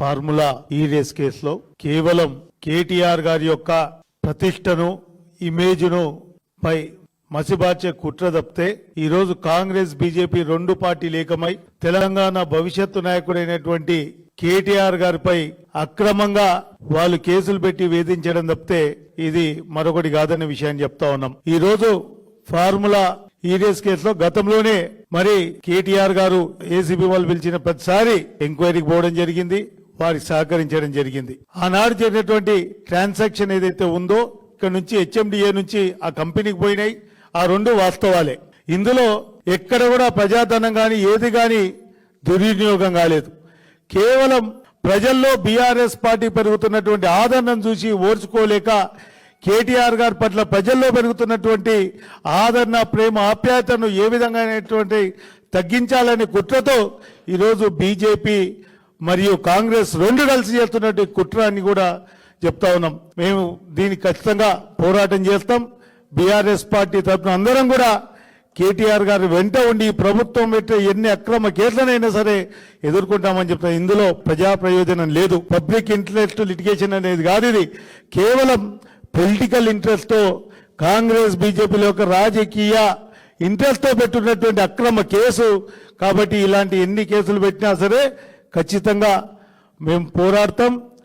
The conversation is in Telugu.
ఫార్ములా ఈ రేస్ కేసులో కేవలం కేటీఆర్ గారి యొక్క ప్రతిష్టను ఇమేజ్ను పై మసిబార్చే కుట్ర తప్పితే ఈరోజు కాంగ్రెస్ బీజేపీ రెండు పార్టీలు ఏకమై తెలంగాణ భవిష్యత్తు నాయకుడైనటువంటి కేటీఆర్ గారిపై అక్రమంగా వాళ్ళు కేసులు పెట్టి వేధించడం తప్పితే ఇది మరొకటి కాదనే విషయాన్ని చెప్తా ఉన్నాం. ఈ రోజు ఫార్ములా ఈడీఎస్ కేసులో గతంలోనే మరి కేటీఆర్ గారు ఏసీబీ వాళ్ళు పిలిచిన ప్రతిసారి ఎంక్వైరీకి పోవడం జరిగింది. వారికి సహకరించడం జరిగింది. ఆనాడు జరిగినటువంటి ట్రాన్సాక్షన్ ఏదైతే ఉందో ఇక్కడ నుంచి హెచ్ఎండిఏ నుంచి ఆ కంపెనీకి పోయినాయి. ఆ రెండు వాస్తవాలే. ఇందులో ఎక్కడ కూడా ప్రజాధనం గాని ఏది గాని దుర్వినియోగం కాలేదు. కేవలం ప్రజల్లో బీఆర్ఎస్ పార్టీ పెరుగుతున్నటువంటి ఆదరణను చూసి ఓర్చుకోలేక కేటీఆర్ గారి పట్ల ప్రజల్లో పెరుగుతున్నటువంటి ఆదరణ ప్రేమ ఆప్యాయతను ఏ విధంగా తగ్గించాలనే కుట్రతో ఈరోజు బీజేపీ మరియు కాంగ్రెస్ రెండు కలిసి చేస్తున్నటువంటి కుట్రాన్ని అని కూడా చెప్తా ఉన్నాం. మేము దీనికి ఖచ్చితంగా పోరాటం చేస్తాం. బీఆర్ఎస్ పార్టీ తరఫున అందరం కూడా కేటీఆర్ గారు వెంట ఉండి ప్రభుత్వం పెట్టే ఎన్ని అక్రమ కేసులనైనా సరే ఎదుర్కొంటామని చెప్తాను ఇందులో ప్రజా ప్రయోజనం లేదు. పబ్లిక్ ఇంట్రెస్ట్ లిటిగేషన్ అనేది కాదు ఇది. కేవలం పొలిటికల్ ఇంట్రెస్ట్తో కాంగ్రెస్ బీజేపీలో ఒక రాజకీయ ఇంట్రెస్ట్తో పెట్టున్నటువంటి అక్రమ కేసు. కాబట్టి ఇలాంటి ఎన్ని కేసులు పెట్టినా సరే ఖచ్చితంగా మేము పోరాడతాం.